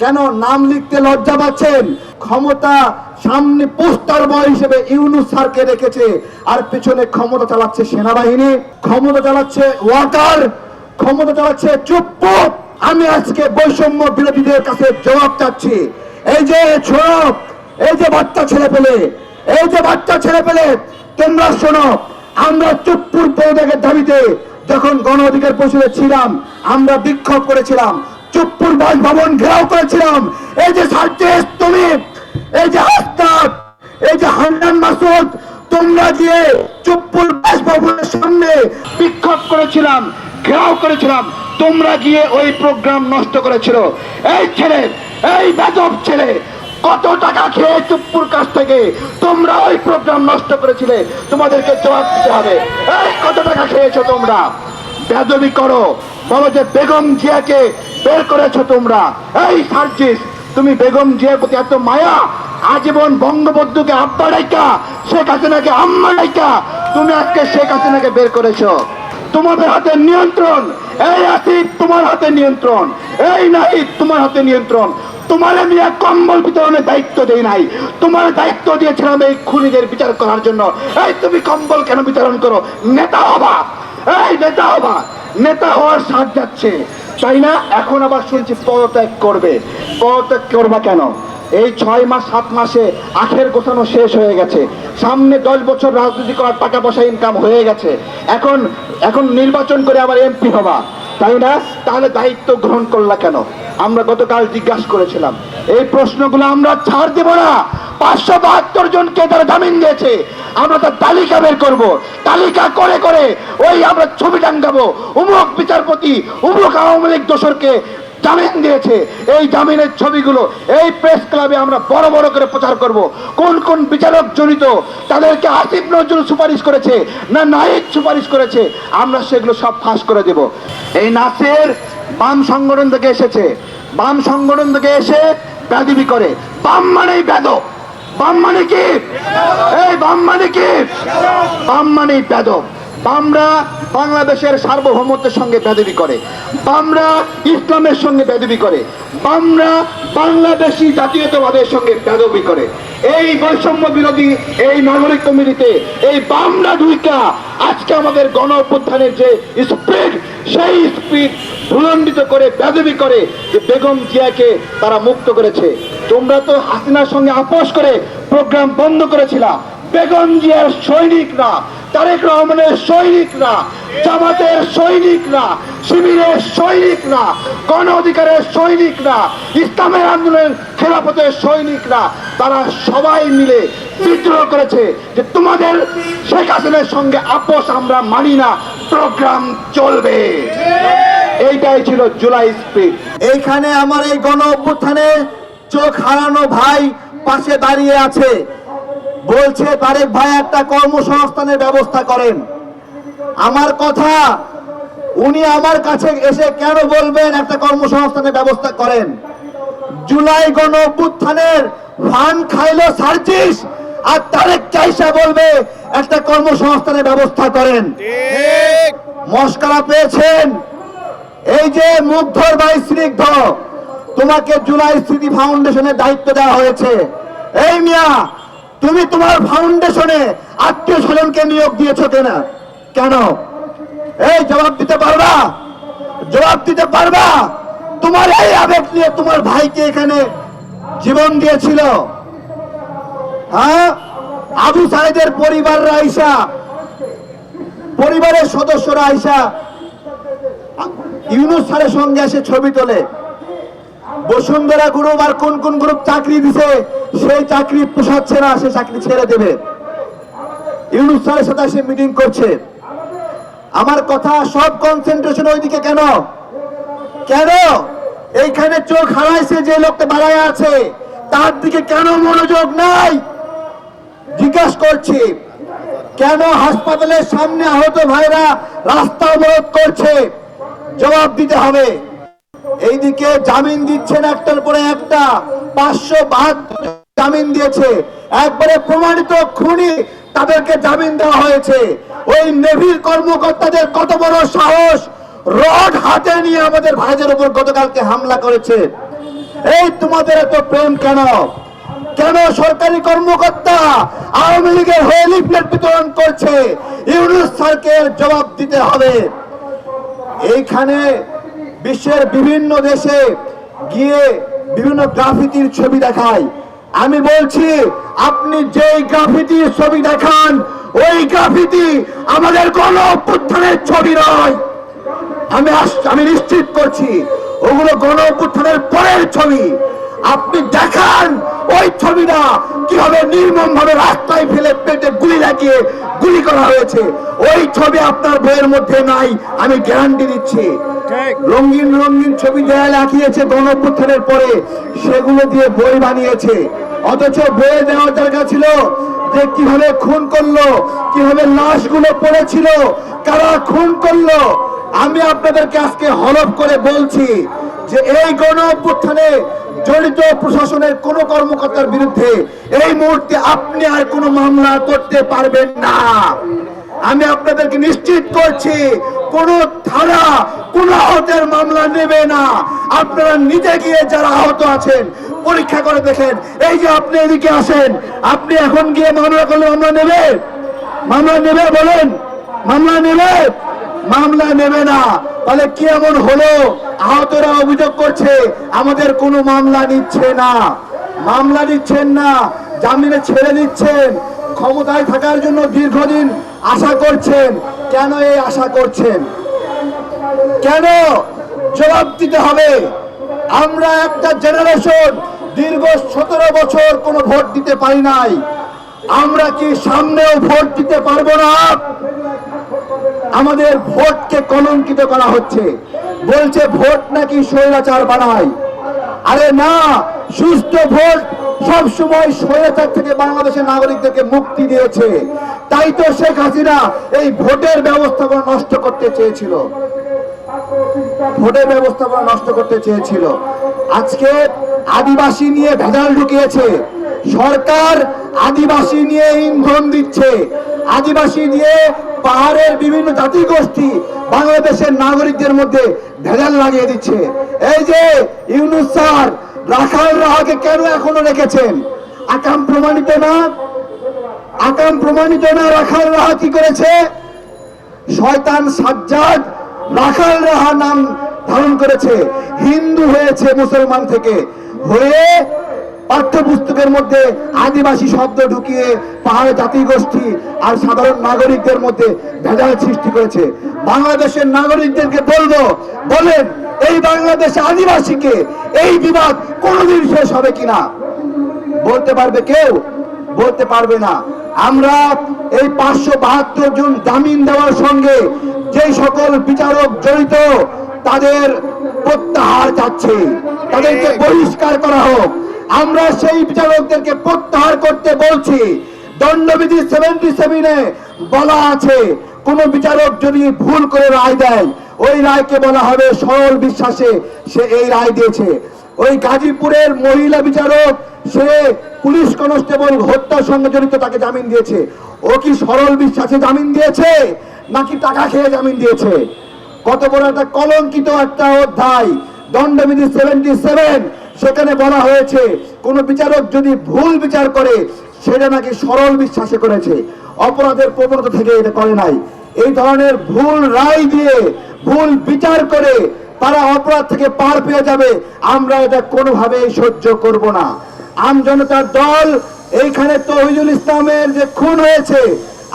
কেন নাম লিখতে লজ্জা পাচ্ছেন? ক্ষমতা সামনে পোস্টার বয় হিসেবে ইউনুস স্যারকে রেখেছে, আর পিছনে ক্ষমতা চালাচ্ছে সেনাবাহিনী, ক্ষমতা চালাচ্ছে ওয়াটার, ক্ষমতা চালাচ্ছে চুপ আমি আজকে বৈষম্য বিরোধীদের কাছে জবাব চাচ্ছি। এই যে ছোড়ক এই যে বাচ্চা ছেলে পেলে, এই যে বাচ্চা ছেলে পেলে, তোমরা শোনো, আমরা চুপ্পুর পদত্যাগের দাবিতে যখন গণ অধিকার পরিষদে ছিলাম, আমরা বিক্ষোভ করেছিলাম। চুপ্পুর বাসভবন ঘেরাও করেছিলাম। এই যে সার্জেস, তুমি, এই যে হাসনাত এই যে হান্নান মাসুদ, তোমরা গিয়ে চুপ্পুর বাসভবনের সামনে বিক্ষোভ করেছিলাম, ঘেরাও করেছিলাম। তোমরা গিয়ে ওই প্রোগ্রাম নষ্ট করেছিল। এই ছেলে, এই বেজব ছেলে, কত টাকা খেয়ে চুপ্পুর কাছ থেকে তোমরা ওই প্রোগ্রাম নষ্ট করেছিলে? তোমাদেরকে জবাব দিতে হবে। এই, কত টাকা খেয়েছো তোমরা? বেদবি করো। বলো যে বেগম জিয়াকে বের করেছ তোমরা। এই সার্জিস, তুমি বেগম জিয়ার প্রতি এত মায়া, আজীবন বঙ্গবন্ধুকে আব্বা ডাইকা, শেখ হাসিনাকে আম্মা ডাইকা, তুমি আজকে শেখ হাসিনাকে বের করেছ। তোমাদের হাতে নিয়ন্ত্রণ, এই আসিফ তোমার হাতে নিয়ন্ত্রণ, এই নাহিদ তোমার হাতে নিয়ন্ত্রণ। তোমার আমি এক কম্বল বিতরণের দায়িত্ব দেই নাই। তোমার দায়িত্ব দিয়েছিলাম এই খুনিদের বিচার করার জন্য। এই তুমি কম্বল কেন বিতরণ করো? নেতা হবা। এই নেতা হবা। নেতা হওয়ার সাথ যাচ্ছে। তাই না? এখন আবার শুনছি পদত্যাগ করবে। পদত্যাগ করবা কেন? এই ছয় মাস, সাত মাসে আখের গোছানো শেষ হয়ে গেছে। সামনে দশ বছর রাজনীতি করার টাকা পয়সা ইনকাম হয়ে গেছে। এখন এখন নির্বাচন করে আবার এমপি হবা। তাই না? তাহলে দায়িত্ব গ্রহণ করলা কেন? আমরা গতকাল জিজ্ঞাসা করেছিলাম, এই প্রশ্নগুলো আমরা ছাড় দেব না। পাঁচশো বাহাত্তর জনকে তারা জামিন দিয়েছে। আমরা তার তালিকা বের করব। তালিকা করে করে ওই আমরা ছবি টাঙ্গাবো উমুক বিচারপতি, উমুক আওয়ামী লীগ দোসরকে জামিন দিয়েছে। এই জামিনের ছবিগুলো, এই প্রেস ক্লাবে আমরা বড় বড় করে প্রচার করব। কোন কোন বিচারক জড়িত, তাদেরকে আসিফ নজরুল সুপারিশ করেছে না নাহিদ সুপারিশ করেছে, আমরা সেগুলো সব ফাঁস করে দেব। এই নাসের বাম সংগঠন থেকে এসেছে। বাম সংগঠন থেকে এসে ব্যাধিবি করে। বাম মানেই বেদক বাম মানে কি? এই বাম মানে কি? বাম মানেই বেদক বামরা বাংলাদেশের সার্বভৌমত্বের সঙ্গে বেদবি করে। বামরা ইসলামের সঙ্গে বেদবি করে। বামরা বাংলাদেশি জাতীয়তাবাদের সঙ্গে বেদবি করে। এই বৈষম্য বিরোধী এই নাগরিক কমিটিতে এই বামরা দুইটা আজকে আমাদের গণ অভ্যুত্থানের যে স্পিড, সেই স্পিড ভুলণ্ডিত করে, বেদবি করে যে বেগম জিয়াকে তারা মুক্ত করেছে। তোমরা তো হাসিনার সঙ্গে আপোষ করে প্রোগ্রাম বন্ধ করেছিলা। বেগম জিয়ার সৈনিকরা তারেক রহমানের সৈনিকরা, জামাতের সৈনিকরা, শিবিরের সৈনিকরা, গণ অধিকারের সৈনিকরা, ইসলামের আন্দোলনের খেলাপথের সৈনিকরা, তারা সবাই মিলে বিদ্রোহ করেছে যে তোমাদের শেখ হাসিনার সঙ্গে আপোষ আমরা মানি না, প্রোগ্রাম চলবে। এইটাই ছিল জুলাই স্পিড এইখানে আমার এই গণ অভ্যুত্থানে চোখ হারানো ভাই পাশে দাঁড়িয়ে আছে। বলছে তারেক ভাই একটা কর্মসংস্থানের ব্যবস্থা করেন। আমার কথা উনি আমার কাছে এসে কেন বলবেন একটা কর্মসংস্থানের ব্যবস্থা করেন? জুলাই গণ অভ্যুত্থানের ফান খাইলো সার্জিস আর তারেক চাইসা বলবে একটা কর্মসংস্থানের ব্যবস্থা করেন। মস্কারা পেয়েছেন। এই যে মুগ্ধর ভাই স্নিগ্ধ তোমাকে জুলাই স্মৃতি ফাউন্ডেশনের দায়িত্ব দেওয়া হয়েছে। এই মিয়া তুমি তোমার ফাউন্ডেশনে আত্মীয় স্বজনকে নিয়োগ দিয়েছ কেনা? কেন? এই জবাব দিতে পারবা? জবাব দিতে পারবা? তোমার এই আবেগ নিয়ে তোমার ভাইকে এখানে জীবন দিয়েছিল। হ্যাঁ? আবু সাইদের পরিবাররা আইসা, পরিবারের সদস্যরা আইসা, ইউনুস স্যারের সঙ্গে এসে ছবি তোলে। বসুন্ধরা গ্রুপ আর কোন কোন গ্রুপ চাকরি দিছে, সেই চাকরি পোষাচ্ছে না, সে চাকরি ছেড়ে দেবে। ইউনুস স্যারের সাথে এসে মিটিং করছে। আমার কথা সব কনসেন্ট্রেশন ওইদিকে কেন? কেন? এইখানে চোখ হারাইছে যে লোকটা বাড়ায় আছে, তার দিকে কেন মনোযোগ নাই? জিজ্ঞাসা করছি, কেন হাসপাতালের সামনে আহত ভাইরা রাস্তা অবরোধ করছে? জবাব দিতে হবে। এইদিকে জামিন দিচ্ছেন একটার পরে একটা। পাঁচশো বাহাত্তর জামিন দিয়েছে। একবারে প্রমাণিত খুনি তাদেরকে জামিন দেওয়া হয়েছে। ওই নেভির কর্মকর্তাদের কত বড় সাহস! রড হাতে নিয়ে আমাদের ভাইদের উপর গতকালকে হামলা করেছে। এই তোমাদের এত প্রেম কেন? কেন সরকারি কর্মকর্তা আওয়ামী লীগের হয়ে লিফলেট বিতরণ করছে? ইউনুস স্যারকে জবাব দিতে হবে। এইখানে বিশ্বের বিভিন্ন দেশে গিয়ে বিভিন্ন গ্রাফিতির ছবি দেখায়। আমি বলছি, আপনি যেই গ্রাফিতির ছবি দেখান, ওই গ্রাফিতি আমাদের কোন অভ্যুত্থানের ছবি নয়। আমি আমি নিশ্চিত করছি, ওগুলো গণ অভ্যুত্থানের পরের ছবি। আপনি দেখান ওই ছবিটা কীভাবে নির্মম ভাবে রাস্তায় ফেলে পেটে গুলি লাগিয়ে গুলি করা হয়েছে। ওই ছবি আপনার বইয়ের মধ্যে নাই, আমি গ্যারান্টি দিচ্ছি। রঙিন রঙিন ছবি দেয়ালে আঁকিয়েছে গণ অভ্যুত্থানের পরে। সেগুলো দিয়ে বই বানিয়েছে। অথচ বইয়ে দেওয়ার জায়গা ছিল যে কীভাবে খুন করল, কীভাবে লাশগুলো পড়েছিল, কারা খুন করল। আমি আপনাদেরকে আজকে হলফ করে বলছি যে এই গণ অভ্যুত্থানে জড়িত প্রশাসনের কোন কর্মকর্তার বিরুদ্ধে এই মুহূর্তে আপনি আর কোনো মামলা করতে পারবেন না। আমি আপনাদেরকে নিশ্চিত করছি, কোন থানা কোন আহতের মামলা নেবে না। আপনারা নিজে গিয়ে যারা আহত আছেন, পরীক্ষা করে দেখেন। এই যে আপনি এদিকে আসেন, আপনি এখন গিয়ে মামলা করলে মামলা নেবে? মামলা নেবে বলেন। মামলা নেবে? মামলা নেবে না। তাহলে কি এমন হলো? আহতরা অভিযোগ করছে, আমাদের কোনো মামলা নিচ্ছে না। মামলা নিচ্ছেন না, জামিনে ছেড়ে দিচ্ছেন। ক্ষমতায় থাকার জন্য দীর্ঘদিন আশা করছেন। কেন এই আশা করছেন? কেন জবাব দিতে হবে? আমরা একটা জেনারেশন দীর্ঘ সতেরো বছর কোনো ভোট দিতে পারি নাই। আমরা কি সামনেও ভোট দিতে পারব না? আমাদের ভোটকে কলঙ্কিত করা হচ্ছে। বলছে ভোট নাকি স্বৈরাচার বানায়। আরে না সুস্থ ভোট সব সময় স্বৈরাচার থেকে বাংলাদেশের নাগরিকদেরকে মুক্তি দিয়েছে। তাই তো শেখ হাসিনা এই ভোটের ব্যবস্থাপনা নষ্ট করতে চেয়েছিল। ভোটের ব্যবস্থাপনা নষ্ট করতে চেয়েছিল। আজকে আদিবাসী নিয়ে ভেজাল ঢুকিয়েছে। সরকার আদিবাসী নিয়ে ইন্ধন দিচ্ছে। আদিবাসী দিয়ে পাহাড়ের বিভিন্ন জাতি গোষ্ঠী বাংলাদেশের নাগরিকদের মধ্যে ভেজাল লাগিয়ে দিচ্ছে। এই যে ইউনুস স্যার, রাখাল রাহাকে কেন এখনও রেখেছেন? আকাম প্রমাণিত না? আকাম প্রমাণিত না রাখাল রাহা কি করেছে? শয়তান সাজ্জাদ রাখাল রাহা নাম ধারণ করেছে। হিন্দু হয়েছে মুসলমান থেকে। হয়ে পাঠ্যপুস্তকের মধ্যে আদিবাসী শব্দ ঢুকিয়ে পাহাড় জাতি গোষ্ঠী আর সাধারণ নাগরিকদের মধ্যে ভেজাল সৃষ্টি করেছে। বাংলাদেশের নাগরিকদেরকে বলব, বলেন, এই বাংলাদেশে আদিবাসীকে এই বিবাদ কোনোদিন শেষ হবে কিনা? বলতে পারবে কেউ? বলতে পারবে না। আমরা এই পাঁচশো বাহাত্তর জন জামিন দেওয়ার সঙ্গে যে সকল বিচারক জড়িত তাদের প্রত্যাহার চাচ্ছে। তাদেরকে বহিষ্কার করা হোক। আমরা সেই বিচারকদেরকে প্রত্যাহার করতে বলছি। দণ্ডবিধি সেভেন্টি সেভেনে বলা আছে কোন বিচারক যদি ভুল করে রায় দেয় ওই রায়কে বলা হবে সরল বিশ্বাসে সে এই রায় দিয়েছে। ওই গাজীপুরের মহিলা বিচারক সে পুলিশ কনস্টেবল হত্যার সঙ্গে জড়িত তাকে জামিন দিয়েছে। ও কি সরল বিশ্বাসে জামিন দিয়েছে, নাকি টাকা খেয়ে জামিন দিয়েছে? কত বড় একটা কলঙ্কিত একটা অধ্যায়। দণ্ডবিধি সেভেন্টি সেভেন সেখানে বলা হয়েছে, কোন বিচারক যদি ভুল বিচার করে, সেটা নাকি সরল বিশ্বাসে করেছে। অপরাধের প্রবণতা থেকে এটা করে নাই। এই ধরনের ভুল রায় দিয়ে, ভুল বিচার করে, তারা অপরাধ থেকে পার পেয়ে যাবে। আমরা এটা কোনোভাবেই সহ্য করব না। আম জনতার দল, এইখানে তহিদুল ইসলামের যে খুন হয়েছে,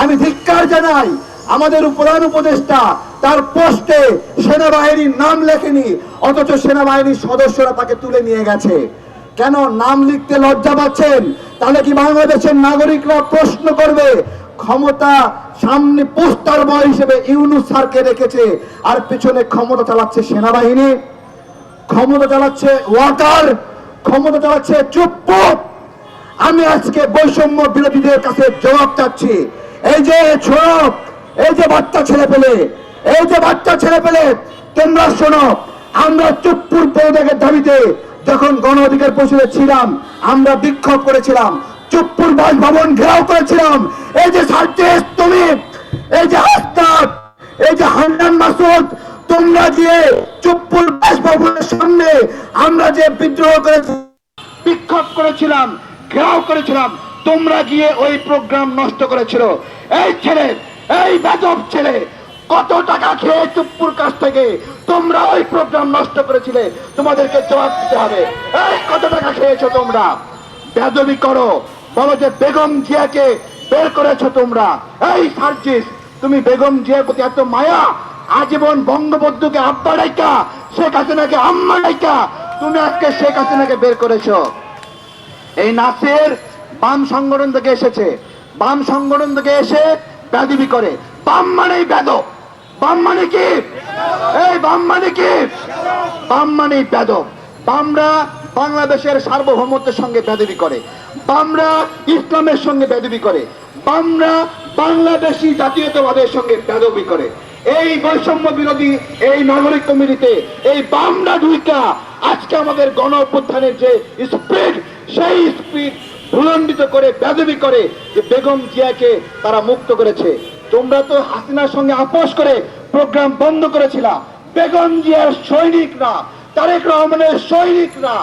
আমি ধিক্কার জানাই, আমাদের প্রধান উপদেষ্টা তার পোস্টে সেনাবাহিনীর নাম লেখেনি, অথচ সেনাবাহিনীর সদস্যরা তাকে তুলে নিয়ে গেছে। কেন নাম লিখতে লজ্জা পাচ্ছেন? তাহলে কি বাংলাদেশের নাগরিকরা প্রশ্ন করবে, ক্ষমতা সামনে পোস্টার বয় হিসেবে ইউনুস স্যারকে রেখেছে, আর পিছনে ক্ষমতা চালাচ্ছে সেনাবাহিনী? ক্ষমতা চালাচ্ছে ওয়াকার? ক্ষমতা চালাচ্ছে, চুপ আমি আজকে বৈষম্য বিরোধীদের কাছে জবাব চাচ্ছি। এই যে ছোড়ো এই যে বাচ্চা ছেলে পেলে, এই যে বাচ্চা ছেলে পেলে, তোমরা শোনো, আমরা চুপ্পুর পদত্যাগের দাবিতে যখন গণ অধিকার পরিষদে ছিলাম, আমরা বিক্ষোভ করেছিলাম, চুপ্পুর বাসভবন ঘেরাও করেছিলাম। এই যে সার্জেস তুমি, এই যে আস্তাব এই যে হান্নান মাসুদ, তোমরা যে চুপ্পুর বাসভবনের সামনে আমরা যে বিদ্রোহ করেছি, বিক্ষোভ করেছিলাম, ঘেরাও করেছিলাম, তোমরা গিয়ে ওই প্রোগ্রাম নষ্ট করেছিল। এই ছেলে, এই বেদব ছেলে, কত টাকা খেয়ে চুপ্পুর কাছ থেকে তোমরা ওই প্রোগ্রাম নষ্ট করেছিলে, তোমাদেরকে জবাব দিতে হবে। এই কত টাকা খেয়েছো তোমরা? বেদবি করো, বলো যে বেগম জিয়াকে বের করেছ তোমরা। এই সার্জিস, তুমি বেগম জিয়ার প্রতি এত মায়া, আজীবন বঙ্গবন্ধুকে আব্বা ডাইকা, শেখ হাসিনাকে আম্মা ডাইকা তুমি আজকে শেখ হাসিনাকে বের করেছ। এই নাসের বাম সংগঠন থেকে এসেছে। বাম সংগঠন থেকে এসে ব্যাধিবি করে। বাম মানেই বেদ বাম মানে কি? এই বাম মানে কি? বাম মানেই বেদ বামরা বাংলাদেশের সার্বভৌমত্বের সঙ্গে বেদবি করে। বামরা ইসলামের সঙ্গে বেদবি করে। বামরা বাংলাদেশি জাতীয়তাবাদের সঙ্গে বেদবি করে। এই বৈষম্য বিরোধী এই নাগরিক কমিটিতে এই বামরা ঢুইকা আজকে আমাদের গণ অভ্যুত্থানের যে স্পিড, সেই স্পিড ভুলণ্ডিত করে, বেদবি করে যে বেগম জিয়াকে তারা মুক্ত করেছে। তোমরা তো হাসিনার সঙ্গে আপোষ করে প্রোগ্রাম বন্ধ করেছিলা। বেগম জিয়ার সৈনিকরা, তারেক রহমানের সৈনিক না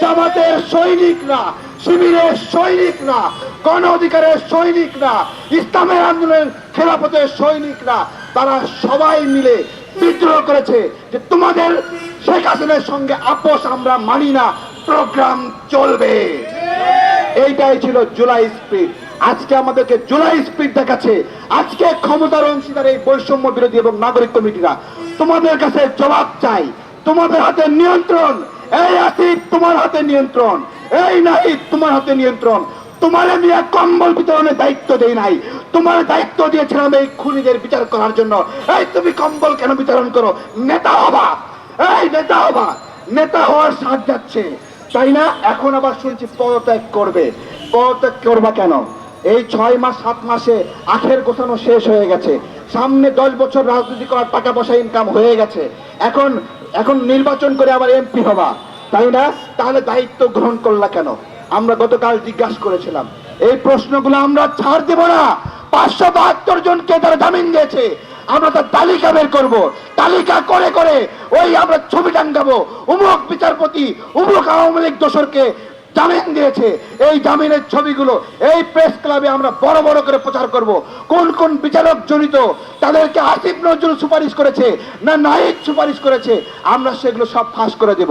জামাতের সৈনিক না শিবিরের সৈনিক না গণ অধিকারের সৈনিক না ইসলামের আন্দোলনের খেলাপথের সৈনিকরা তারা সবাই মিলে বিদ্রোহ করেছে যে তোমাদের শেখ হাসিনার সঙ্গে আপোষ আমরা মানি না, প্রোগ্রাম চলবে। এইটাই ছিল জুলাই স্পিড আজকে আমাদেরকে জুলাই স্পিড দেখাচ্ছে। আজকে ক্ষমতার অংশীদার এই বৈষম্য বিরোধী এবং নাগরিক কমিটিরা। তোমাদের কাছে জবাব চাই। তোমাদের হাতে নিয়ন্ত্রণ। এই আসিফ তোমার হাতে নিয়ন্ত্রণ। এই নাহিদ তোমার হাতে নিয়ন্ত্রণ। তোমার আমি এক কম্বল বিতরণের দায়িত্ব দেই নাই। তোমার দায়িত্ব দিয়েছিলাম এই খুনিদের বিচার করার জন্য। এই তুমি কম্বল কেন বিতরণ করো? নেতা হবা। এই নেতা হবা। নেতা হওয়ার সাথ যাচ্ছে। তাই না? এখন আবার শুনছি পদত্যাগ করবে। পদত্যাগ করবা কেন? এই ছয় মাস, সাত মাসে আখের গোছানো শেষ হয়ে গেছে। সামনে দশ বছর রাজনীতি করার টাকা পয়সা ইনকাম হয়ে গেছে। এখন এখন নির্বাচন করে আবার এমপি হবা। তাই না? তাহলে দায়িত্ব গ্রহণ করলা কেন? আমরা গতকাল জিজ্ঞাসা করেছিলাম, এই প্রশ্নগুলো আমরা ছাড় দেব না। পাঁচশো বাহাত্তর জনকে তারা জামিন দিয়েছে। আমরা তার তালিকা বের করব। তালিকা করে করে ওই আমরা ছবি টাঙ্গাবো উমুক বিচারপতি, উমুক আওয়ামী লীগ দোসরকে জামিন দিয়েছে। এই জামিনের ছবিগুলো এই প্রেস ক্লাবে আমরা বড় বড় করে প্রচার করব। কোন কোন বিচারক জড়িত তাদেরকে আসিফ নজরুল সুপারিশ করেছে না নাহিদ সুপারিশ করেছে, আমরা সেগুলো সব ফাঁস করে দেব।